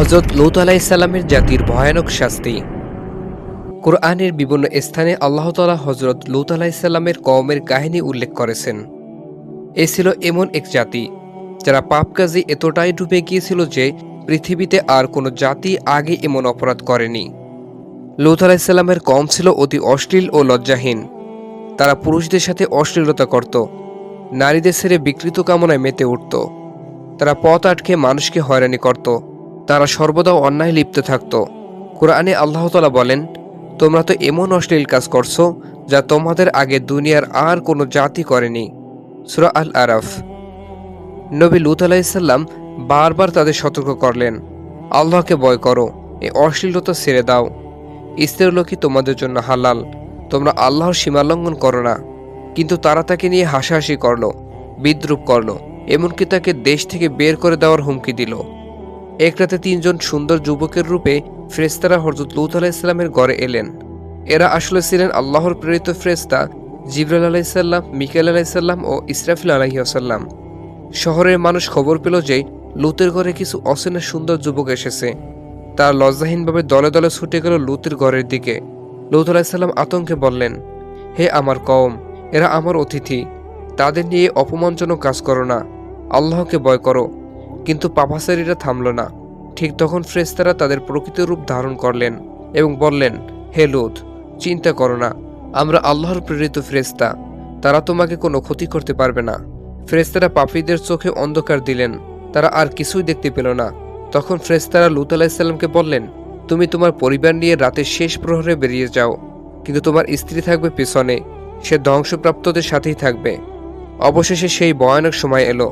হজরত লৌত আলাইসাল্লামের জাতির ভয়ানক শাস্তি। কোরআনের বিভিন্ন স্থানে আল্লাহ তালা হজরত লৌত আলাইসাল্লামের কওমের কাহিনী উল্লেখ করেছেন। এ ছিল এমন এক জাতি, যারা পাপ কাজে এতটাই ডুবে গিয়েছিল যে পৃথিবীতে আর কোনো জাতি আগে এমন অপরাধ করেনি। লৌত আলাইসাল্লামের কম ছিল অতি অশ্লীল ও লজ্জাহীন। তারা পুরুষদের সাথে অশ্লীলতা করত, নারীদের ছেড়ে বিকৃত কামনায় মেতে উঠত। তারা পথ আটকে মানুষকে হয়রানি করত। তারা সর্বদা অন্যায় লিপ্ত থাকত। কোরআনে আল্লাহ তালা বলেন, তোমরা তো এমন অশ্লীল কাজ করছ যা তোমাদের আগে দুনিয়ার আর কোনো জাতি করেনি। সুরা আল আরাফ নবী লুত আলাইসাল্লাম বারবার তাদের সতর্ক করলেন, আল্লাহকে ভয় করো, এ অশ্লীলতা ছেড়ে দাও। স্ত্রীলোকই তোমাদের জন্য হালাল, তোমরা আল্লাহর সীমালঙ্ঘন করো না। কিন্তু তারা তাকে নিয়ে হাসাহাসি করল, বিদ্রুপ করল, এমনকি তাকে দেশ থেকে বের করে দেওয়ার হুমকি দিল। এক রাতে তিনজন সুন্দর যুবকের রূপে ফ্রেস্তারা হরজত লুত আলাইসাল্লামের ঘরে এলেন। এরা আসলে ছিলেন আল্লাহর প্রেরিত ফ্রেস্তা জিবরাল আলাইসাল্লাম মিকাল আলাইসাল্লাম ও ইসরাফিল আলাইসাল্লাম শহরের মানুষ খবর পেল যে লুতের ঘরে কিছু অচেনা সুন্দর যুবক এসেছে। তারা লজ্জাহীনভাবে দলে দলে ছুটে গেল লুতের ঘরের দিকে। লুত আলাইসাল্লাম আতঙ্কে বললেন, হে আমার কম এরা আমার অতিথি। তাদের নিয়ে অপমানজনক কাজ করো না। আল্লাহকে ভয় করো। কিন্তু পাপাসারিরা থামল না। ঠিক তখন ফ্রেস্তারা তাদের প্রকৃত রূপ ধারণ করলেন এবং বললেন, হে লুত, চিন্তা করো না, আমরা আল্লাহর প্রেরিত ফ্রেস্তা তারা তোমাকে কোনো ক্ষতি করতে পারবে না। ফ্রেস্তারা পাপীদের চোখে অন্ধকার দিলেন, তারা আর কিছুই দেখতে পেল না। তখন ফ্রেস্তারা লুত আলাহিসাল্লামকে বললেন, তুমি তোমার পরিবার নিয়ে রাতের শেষ প্রহরে বেরিয়ে যাও, কিন্তু তোমার স্ত্রী থাকবে পেছনে, সে ধ্বংসপ্রাপ্তদের সাথেই থাকবে। অবশেষে সেই ভয়ানক সময় এলো।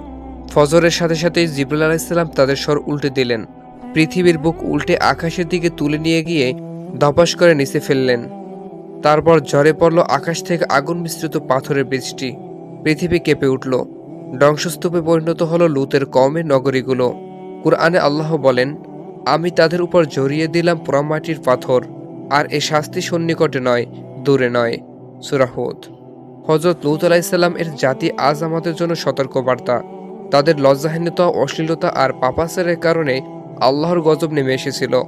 ফজরের সাথে সাথেই জিবরুল আলাইসাল্লাম তাদের স্বর উল্টে দিলেন। পৃথিবীর বুক উল্টে আকাশের দিকে তুলে নিয়ে গিয়ে ধপাস করে নিচে ফেললেন। তারপর ঝরে পড়ল আকাশ থেকে আগুন মিশ্রিত পাথরের বৃষ্টি। পৃথিবী কেঁপে উঠল। ধ্বংসস্তূপে পরিণত হলো লুতের কমের নগরীগুলো। কুরআনে আল্লাহ বলেন, আমি তাদের উপর জড়িয়ে দিলাম পোড়ামাটির পাথর, আর এ শাস্তি সন্নিকটে নয়, দূরে নয়। সুরাহুদ হজরত লুত আলাইসাল্লাম এর জাতি আজ আমাদের জন্য সতর্কবার্তা। তাদের লজ্জাহীনতা, অশ্লীলতা আর পাপাচারের কারণে আল্লাহর গজব নেমে এসেছিল।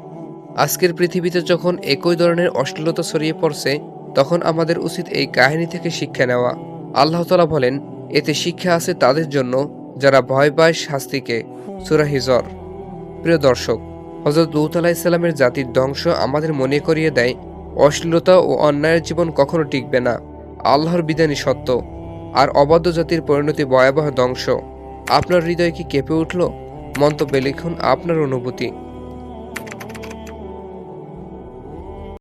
আজকের পৃথিবীতে যখন একই ধরনের অশ্লীলতা ছড়িয়ে পড়ছে, তখন আমাদের উচিত এই কাহিনী থেকে শিক্ষা নেওয়া। আল্লাহ তালা বলেন, এতে শিক্ষা আছে তাদের জন্য যারা ভয় পায় শাস্তিকে। সুরা হিজর। প্রিয় দর্শক হজরত লুত ইসলামের জাতির ধ্বংস আমাদের মনে করিয়ে দেয়, অশ্লীলতা ও অন্যায়ের জীবন কখনো টিকবে না। আল্লাহর বিধানই সত্য, আর অবাধ্য জাতির পরিণতি ভয়াবহ ধ্বংস। আপনার হৃদয় কি কেঁপে উঠল? মন্তব্যে লিখুন আপনার অনুভূতি।